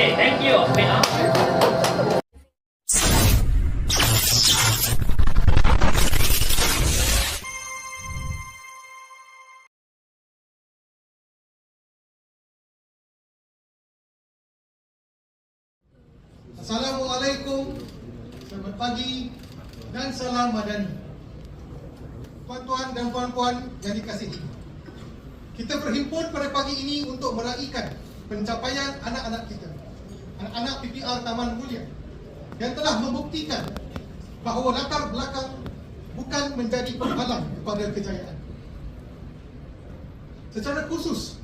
Thank you. Assalamualaikum, selamat pagi dan salam madani. Tuan-tuan dan puan-puan yang dikasihi. Kita berhimpun pada pagi ini untuk meraihkan pencapaian anak-anak kita. Anak-anak PPR Taman Mulia yang telah membuktikan bahawa latar belakang bukan menjadi penghalang kepada kejayaan. Secara khusus,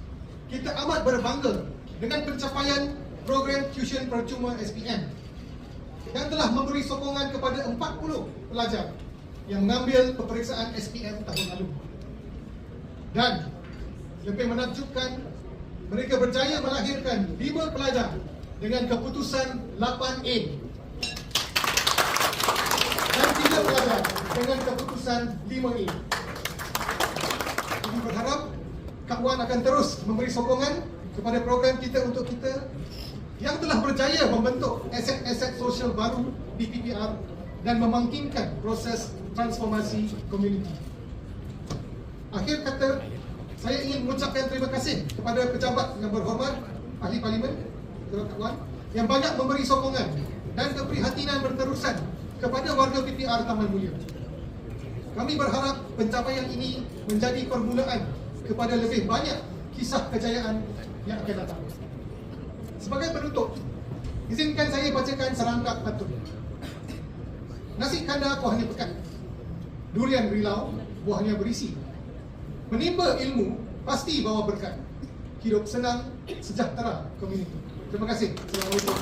kita amat berbangga dengan pencapaian program tuition percuma SPM yang telah memberi sokongan kepada 40 pelajar yang mengambil peperiksaan SPM tahun lalu. Dan lebih menakjubkan, mereka berjaya melahirkan 5 pelajar dengan keputusan 8A dan 3 pelajar dengan keputusan 5A. Kami berharap Kak Wan akan terus memberi sokongan kepada program kita untuk kita yang telah berjaya membentuk aset-aset sosial baru di PPR dan memangkinkan proses transformasi komuniti. Akhir kata, saya ingin mengucapkan terima kasih kepada pejabat yang berhormat, Ahli Parlimen, Wan, yang banyak memberi sokongan dan keprihatinan berterusan kepada warga PPR Taman Mulia. Kami berharap pencapaian ini menjadi permulaan kepada lebih banyak kisah kejayaan yang akan datang. Sebagai penutup, izinkan saya bacakan serangkap pantun. Nasi kandar kuahnya pekat. Durian rilau, buahnya berisi. Menimba ilmu, pasti bawa berkat. Hidup senang, sejahtera komuniti. Terima kasih. Assalamualaikum.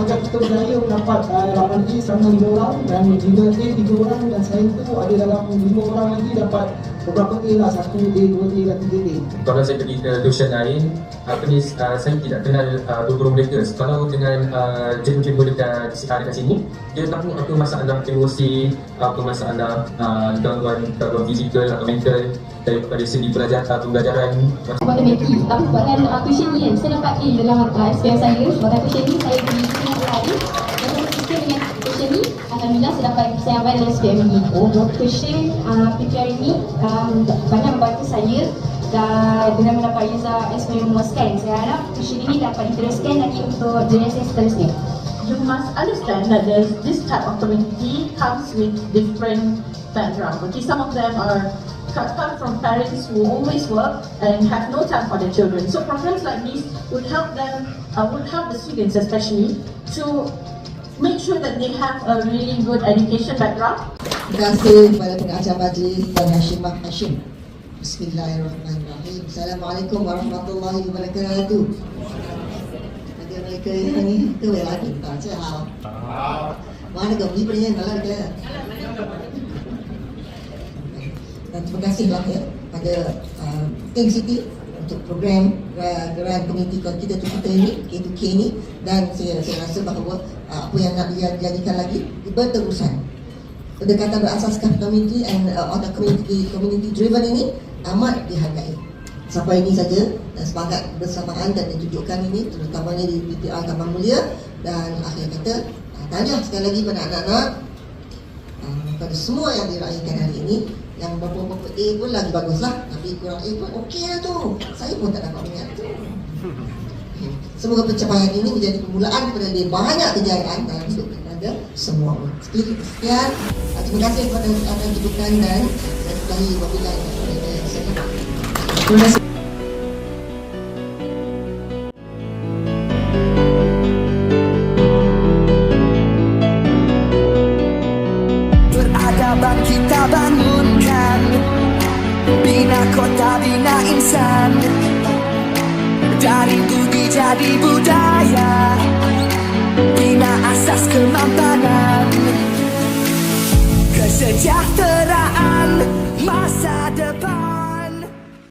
Maka kita berjaya mendapat uh, 8D sama 5 orang. Dan juga A 3 orang dan selain itu ada dalam 5 orang lagi dapat beberapa A lah. 1 A, 2 A dan 3 A. Kalau saya pergi ke tuition lain. Apa ni uh, saya tidak kenal uh, guru mereka. Kalau dengan uh, cikgu-cikgu dekat uh, dekat sini dia tahu apa masalah emosi apa masalah uh, gangguan gangguan fizikal atau mental daripada segi pelajaran atau pembelajaran. Kepada Becky tapi sebabkan uh, tuition ni kan saya dapat A dalam uh, SPM saya. Sebabkan tuition ni saya pergi dengan ni Alhamdulillah saya dapat saya yang baik dalam SPM ini oh, tuition uh, PPR ini um, banyak membantu saya dan dengan mendapat user SPM memuaskan saya harap tuition ini dapat diteruskan lagi untuk generasi seterusnya. You must understand that there's this type of community comes with different background. Okay, some of them are co- come from parents who always work and have no time for their children. So programs like this would help them, uh, would help the students especially to make sure that they have a really good education background Terima kasih kepada pengajar majlis dan Hashimah Hashim. Bismillahirrahmanirrahim. Assalamualaikum warahmatullahi wabarakatuh. Ada mereka yang ni, tu yang lagi. Tak, saya hao. Mana kau ni punya kalau ada. Dan terima kasih lah ya pada uh, King City untuk program uh, Grand Community kita tu kita ini K2K ini. Dan saya, saya rasa bahawa uh, apa yang nak dia jadikan lagi berterusan pendekatan berasaskan community and uh, on the community community driven ini amat dihargai. Sampai ini saja dan semangat bersamaan dan ditunjukkan ini terutamanya di PPR Taman Mulia. Dan akhir kata uh, tahniah sekali lagi pada anak-anak uh, pada semua yang diraihkan hari ini yang beberapa A pun lagi baguslah tapi kurang A pun okey lah tu saya pun tak dapat minat tu Semoga pencapaian ini menjadi permulaan kepada lebih banyak kejayaan dalam hidup kepada semua. Sekian, terima kasih kepada atas dudukan dan saya sudahi wabillahi taufiq. Terima kasih. Dari budi jadi budaya. Bina asas kemampanan. Kesejahteraan masa depan